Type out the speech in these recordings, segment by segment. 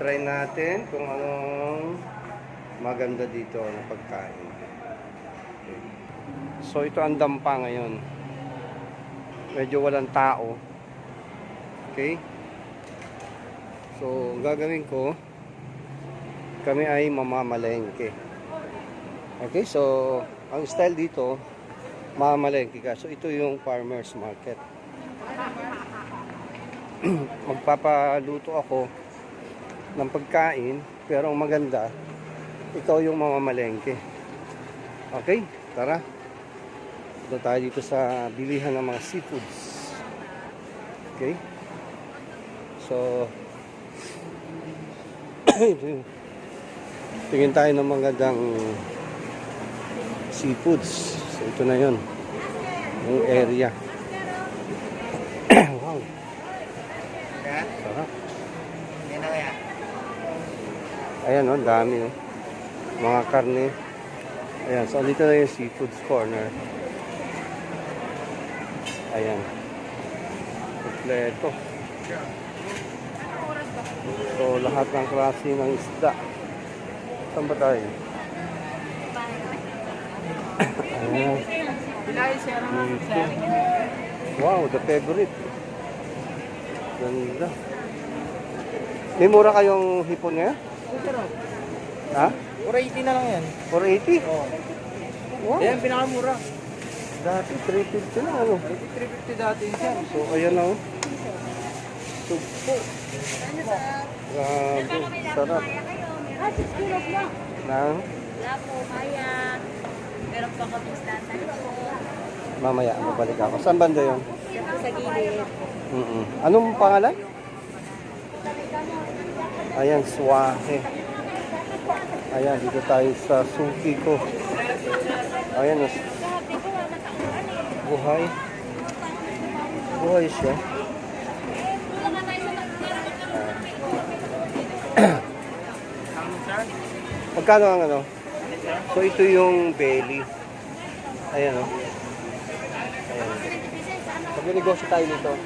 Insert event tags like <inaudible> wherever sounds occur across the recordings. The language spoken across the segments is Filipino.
try natin kung anong maganda dito na pagkain. So ito ang dampa ngayon. Medyo walang tao. Okay? So, ang gagawin ko, kami ay mamamalengke. Okay, so, ang style dito, mamamalengke ka. So, ito yung farmer's market. <clears throat> Magpapaluto ako ng pagkain, pero ang maganda, ikaw yung mamamalengke. Okay, tara. Doon tayo dito sa bilihan ng mga seafoods. Okay? So, <clears throat> tingin tayo ng magandang seafoods. So, ito na yon Yung area. <clears throat> wow. Sarap. Ayan, oh, dami, oh. Mga karne. Ayan, so dito na yung seafoods corner. Ayan. Kompleto. So, lahat ng klase ng isda. Saan ba tayo? Ayan. Dito. Wow, the favorite. Ganda. May mura kayong hipon ngayon? Ha? 480 na lang yan. 480? Oo. Wow. Yan, pinakamura. Dati 350 na ano. 350 dati siya. So, ayan na oh. Sugpo. Grabe. Sarap. Nang Wala po, kaya. Meron pa kami po. mamaya, babalik ako. Saan banda yun? Sa gilid. Mm Anong pangalan? Ayan, Swahe. Ayan, dito tayo sa suki ko. Ayan, buhay. Buhay siya. <clears throat> Magkano ang ano? So, ito yung belly. Ayan, oh. Ayan. Mag-negosyo tayo nito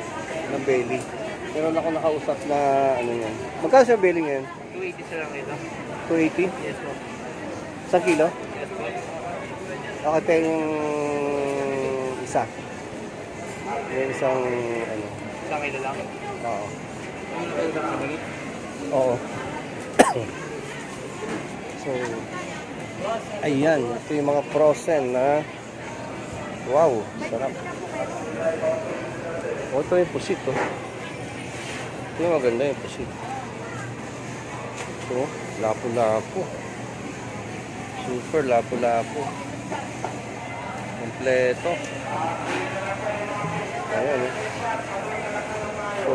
ng belly. Meron ako nakausap na ano yan. Magkano siya belly ngayon? 280 sila ito. 280? Yes po. Isang kilo? Yes po. Okay, tayo yung isa. Yung isang ano. Isang kilo lang. Oo. Sa. Oo. so, ayan. Ito yung mga frozen na wow, sarap. O, ito yung pusit, oh. Yung maganda yung pusit. Ito, lapo-lapo. Super lapo-lapo. Kompleto. Ayan, oh. So,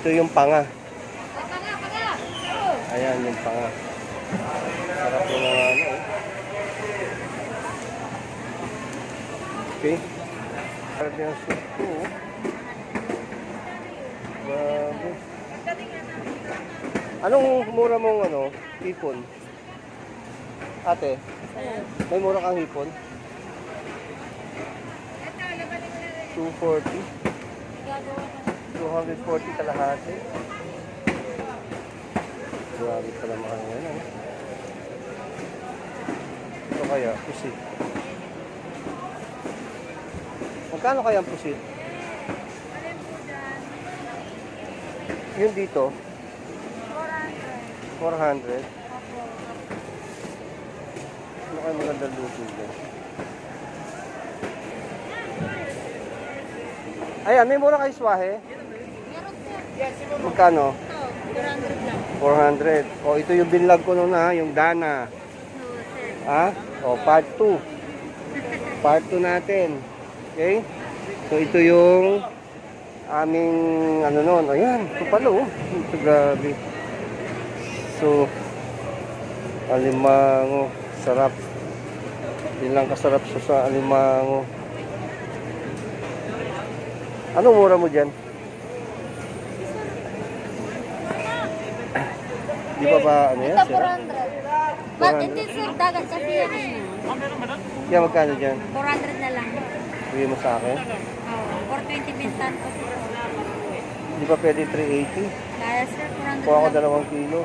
ito yung panga. Ayan yung panga. Sarap yung mga ano. eh. Okay. Sarap yung soup ko. Anong mura mong ano, hipon? Ate, may mura kang hipon? 240? 240 kalahati. Grabe pala mahal yan. Ano? Ito kaya, pusit. Magkano kaya ang pusit? Yun dito, 400. Ano kaya magandang luto dyan? Ayan, may mura kay Swahe. Magkano? Ito, 400 lang. 400. O, ito yung binlog ko noon ha, yung Dana. No, sir. Ha? O, part 2. Part 2 natin. Okay? So, ito yung aming, ano noon. Ayan, pala oh. Ito, grabe. So, alimango. Sarap. Hindi lang kasarap siya sa alimango. Anong mura mo dyan? Di ba ba ano yan? Ito, Sira? 400. But ito sir, dagat kasi yan eh. Yan, magkano dyan? 400 na lang. Bigay mo sa akin. Oh, 420 bintan po. Di ba pwede 380? Kaya sir, 400 Kuha ko lang. dalawang kilo.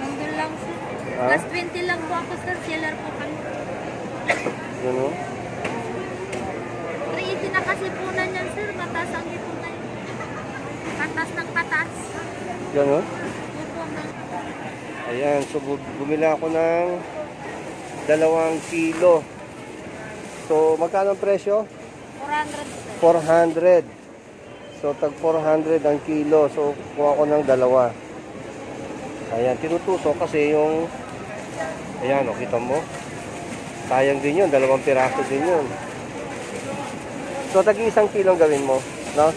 Nandun lang sir. Ha? Plus 20 lang po ako sir. Seller po kami. Gano'n? 380 na kasi punan yan sir. Mataas ang ipunan. Patas ng patas. Gano'n? Yun po ang Ayan, so bu- bumili ako ng dalawang kilo. So, magkano ang presyo? 400 sir. 400. So, tag 400 ang kilo. So, kuha ko ng dalawa. Ayan, tinutusok kasi yung... Ayan, o, kita mo? Sayang din yun. Dalawang piraso din yun. So, tag isang kilo gawin mo. No?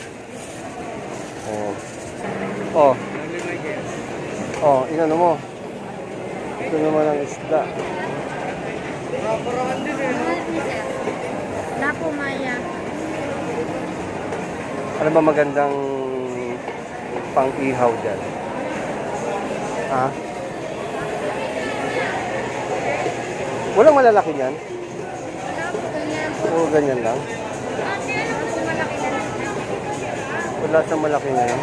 Oh. Oh, oh, inano mo. Ito naman ang isda. Din eh. Mahal ni sir. Na po Maya. Ano ba magandang pang-ihaw dyan? Ha? Walang malalaki niyan? Po ganyan. Lang. Wala sa malaki ngayon?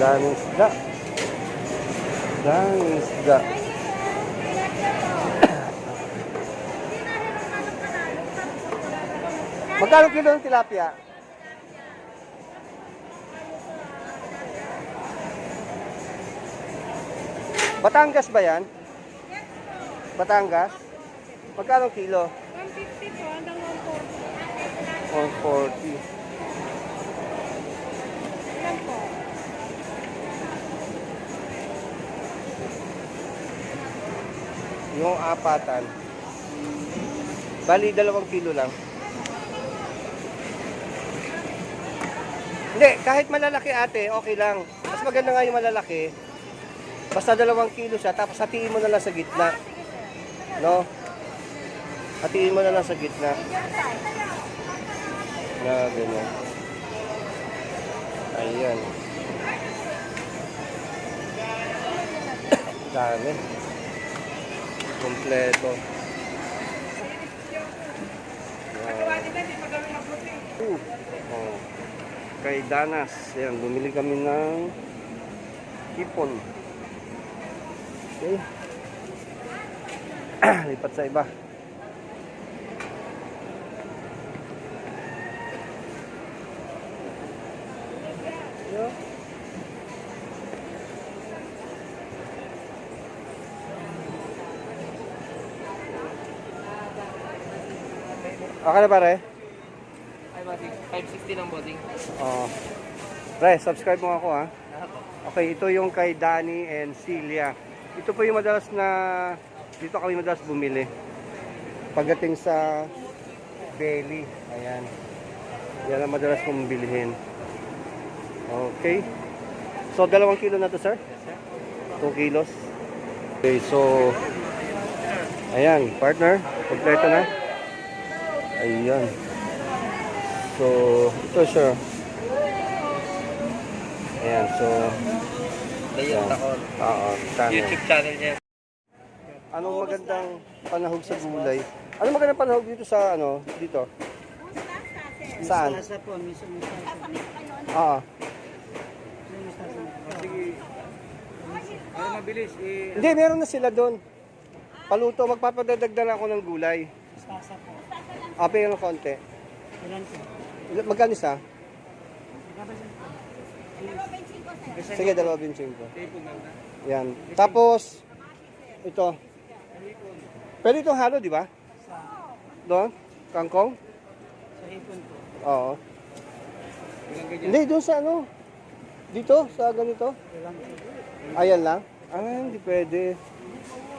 Daming isda. Daming isda. Magkano kilo ng tilapia? Batangas ba yan? Batangas? Magkano kilo? 150 po hanggang 140. 140. Ilan po? Yung apatan. Bali, dalawang kilo lang. Hindi, kahit malalaki ate, okay lang. Mas maganda nga yung malalaki. Basta dalawang kilo siya, tapos hatiin mo na lang sa gitna. No? Hatiin mo na lang sa gitna. Na, ganyan. Ayan. <coughs> Dami. Kompleto. Uh, oh. Kay Danas, yan, bumili kami ng hipon. Okay. <clears throat> Lipat sa iba. Okay na pare? Ay, bossing. 560 lang, bossing. Oo. Pre, subscribe mo ako ha. Okay, ito yung kay Danny and Celia. Ito po yung madalas na dito kami madalas bumili. Pagdating sa belly, ayan. Yan ang madalas kong bilihin. Okay. So, dalawang kilo na to, sir? Yes, sir. 2 kilos. Okay, so ayan, partner, kompleto na. Ayan. So, ito siya. Ayan, so. Takon. Oo, tama. YouTube channel niya. Anong magandang panahog sa gulay? Anong magandang panahog dito sa ano, dito? Saan? Mustasa po, miso mustasa. Ah, Sige. Para mabilis, eh. hindi meron na sila doon. Paluto, magpapadadagdag ako ng gulay. Mustasa po. Ah, pero konti. Ilan po? Magkano isa? Sige, dalawa bin cinco. Tape ganda. Yan. Tapos, ito. Pwede itong halo, di ba? Doon? Kangkong? Sa hipon po. Oo. Ilang ganyan? Hindi, doon sa ano? Dito, sa ganito? Ayan lang? Ah, hindi pwede.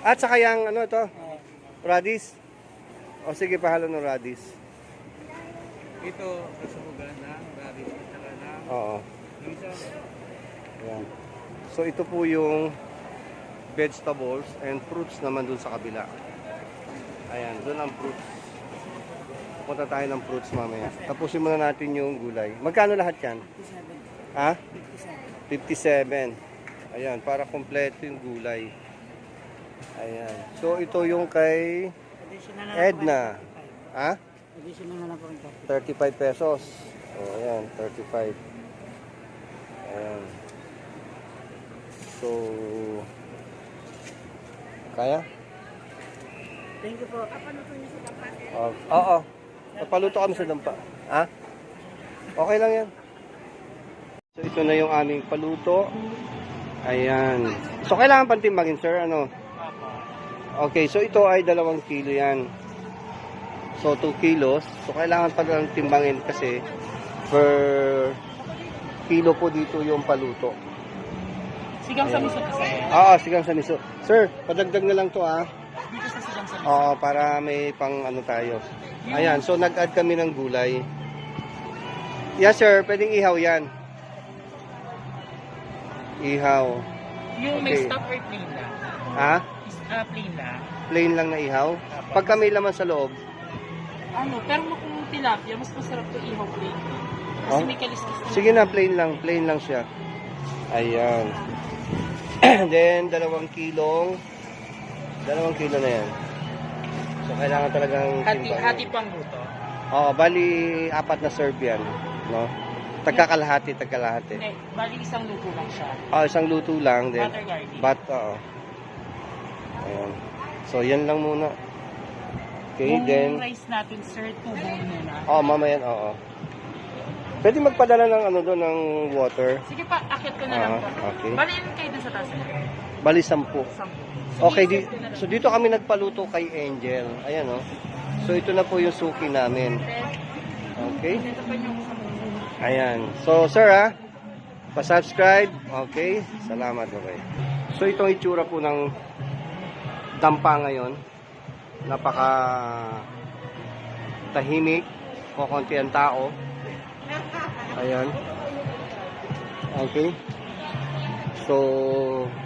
At saka yung ano ito? Radis. O sige, pahalo ng radis. Ito, sa bugan na, rabbit, at saka na, Oo. yung isa, Ayan. So ito po yung vegetables and fruits naman dun sa kabila. Ayan, dun ang fruits. Punta tayo ng fruits mamaya. Tapusin muna natin yung gulay. Magkano lahat yan? 57. Ha? 57. Ayan, para kompleto yung gulay. Ayan. So ito yung kay Edna. Ha? Additional na lang po ito. 35 pesos. O, oh, ayan, 35. Ayan. So, kaya? Thank you po. Oo. Oo. Napaluto kami sa dampa. Ha? Okay lang yan. So, ito na yung aming paluto. Ayan. So, kailangan pang timbangin, sir. Ano? Okay, so ito ay dalawang kilo yan. So, 2 kilos. So, kailangan pa lang timbangin kasi per kilo po dito yung paluto. Sigang sa miso kasi. Oo, sigang sa miso. Sir, padagdag na lang to ah. Dito sa sigang sa Oo, para may pang ano tayo. Ayan, so nag-add kami ng gulay. Yes sir, pwedeng ihaw yan. Ihaw. Yung may Okay. stop or plain lang. Ha? Uh, plain lang. Plain lang na ihaw? Pagka may laman sa loob, Ano, pero kung tilapia, mas masarap to ihaw plain. Kasi Oh. may kaliskis na. sige na, plain lang. Plain lang siya. Ayan. <clears throat> Then, dalawang kilong, dalawang kilo na yan. So, kailangan talagang Hati, timbangin. hati pang luto. Oo, bali, apat na serve yan. No? Tagkakalahati, tagkalahati. Hindi, bali isang luto lang siya. Ah, isang luto lang din. Butter garlic. But, oo. Ayan. So, yan lang muna. Okay, Yung then, rice natin, sir, two bowl muna. oh, mamaya, oo. Pwede magpadala ng ano doon, ng water. Sige pa, akit ko na lang Ah, po. okay. Bali, kayo dun sa taas? Bali, sampu. Sampu. Okay, di, so dito kami nagpaluto kay Angel. Ayan, oh. So, ito na po yung suki namin. Okay? Ito pa yung Ayan. So, sir, ha? Pa-subscribe. Okay? Salamat, okay. So, itong itsura po ng dampa ngayon. Napaka tahimik. Kukunti ang tao. Ayan. Okay? So,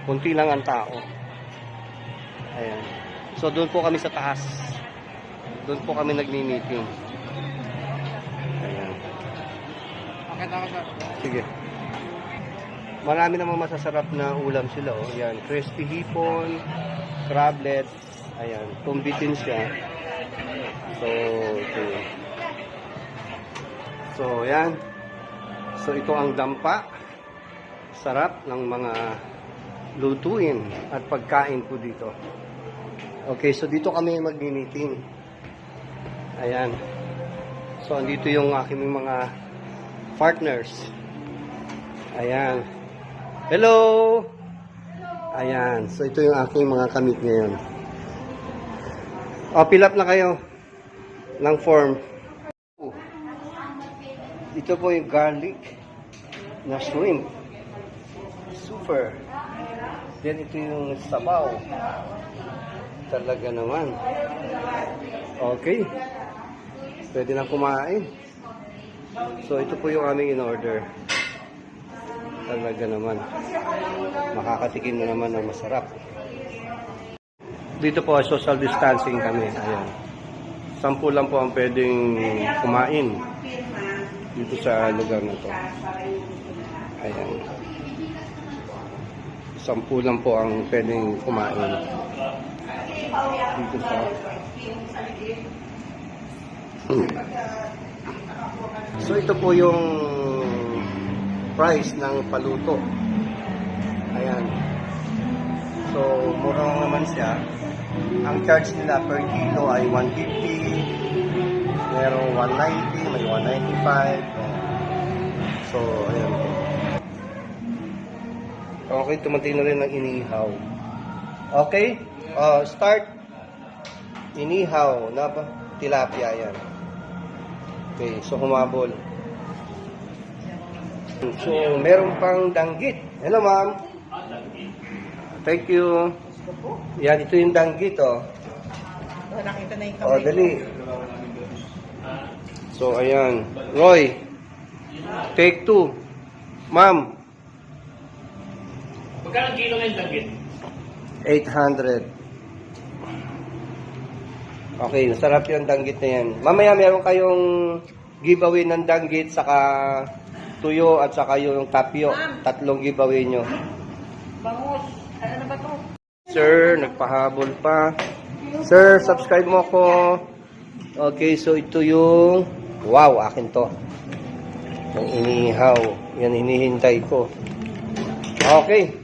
kunti lang ang tao. Ayan. So, doon po kami sa taas. Doon po kami nagmi-meeting. Ayan. Sige. Marami namang masasarap na ulam sila, oh. Yan, crispy hipon, crablets, ayan, tumbitin siya. So, ito yun. So, yan. So, ito ang dampa. Sarap ng mga lutuin at pagkain po dito. Okay, so dito kami mag-meeting. Ayan. So, andito yung aking mga partners. Ayan. Hello! Ayan. So, ito yung aking mga kamit ngayon. O, fill up na kayo ng form. Ito po yung garlic na shrimp. Super. Then, ito yung sabaw. Talaga naman. Okay. Pwede na kumain. So, ito po yung aming in-order. Talaga naman. Makakatikim na naman ng masarap. Dito po, social distancing kami. Ayan. Sampu lang po ang pwedeng kumain dito sa lugar na to. Ayan. Sampu lang po ang pwedeng kumain dito sa So ito po yung price ng paluto. So mura naman siya. Ang charge nila per kilo ay 150. Merong 190, may 195. So ayan. Okay, tumating na rin ng inihaw. Okay? Uh, start. Inihaw na ba? Tilapia yan. Okay, so humabol. So, meron pang danggit. Hello, ma'am. Thank you. Yan, ito yung danggit, oh. Nakita na yung Oh, dali. So, ayan. Roy, take two. Ma'am, Magkano kilo ng dagit? 800. Okay, nasarap yung danggit na yan. Mamaya meron kayong giveaway ng danggit, saka tuyo at saka yung tapio. Tatlong giveaway nyo. Bangus. Ano ba to? Sir, nagpahabol pa. Sir, subscribe mo ako. Okay, so ito yung... Wow, akin to. Yung inihaw. Yan hinihintay ko. Okay.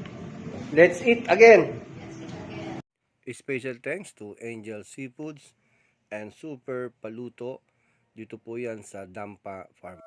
Let's eat again. Special thanks to Angel Seafoods and Super Paluto. Dito po yan sa Dampa Farm.